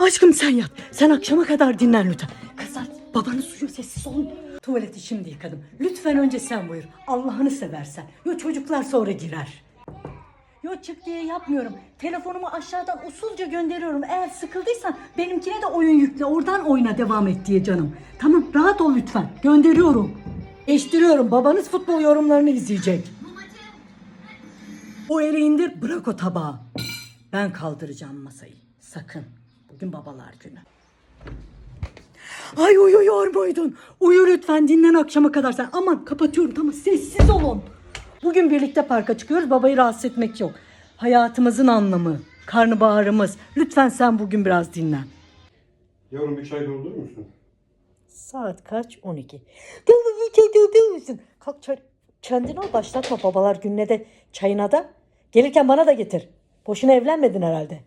Aşkım sen yat. Sen akşama kadar dinlen lütfen. Kızlar babanız uyuyor sessiz olun. Tuvaleti şimdi yıkadım. Lütfen önce sen buyur. Allah'ını seversen. Yo çocuklar sonra girer. Yo çık diye yapmıyorum. Telefonumu aşağıdan usulca gönderiyorum. Eğer sıkıldıysan benimkine de oyun yükle. Oradan oyna devam et diye canım. Tamam rahat ol lütfen. Gönderiyorum. Eştiriyorum. Babanız futbol yorumlarını izleyecek. O eli indir bırak o tabağı. Ben kaldıracağım masayı. Sakın. Bugün babalar günü. Ay uyuyor muydun? Uyu lütfen dinlen akşama kadar sen. Aman kapatıyorum tamam sessiz olun. Bugün birlikte parka çıkıyoruz. Babayı rahatsız etmek yok. Hayatımızın anlamı. Karnabaharımız. Lütfen sen bugün biraz dinlen. Yavrum bir çay doldurur musun? Saat kaç? 12. Bir çay doldurur musun? Kalk çay. Kendini al başlatma babalar gününe de çayına da. Gelirken bana da getir. Boşuna evlenmedin herhalde.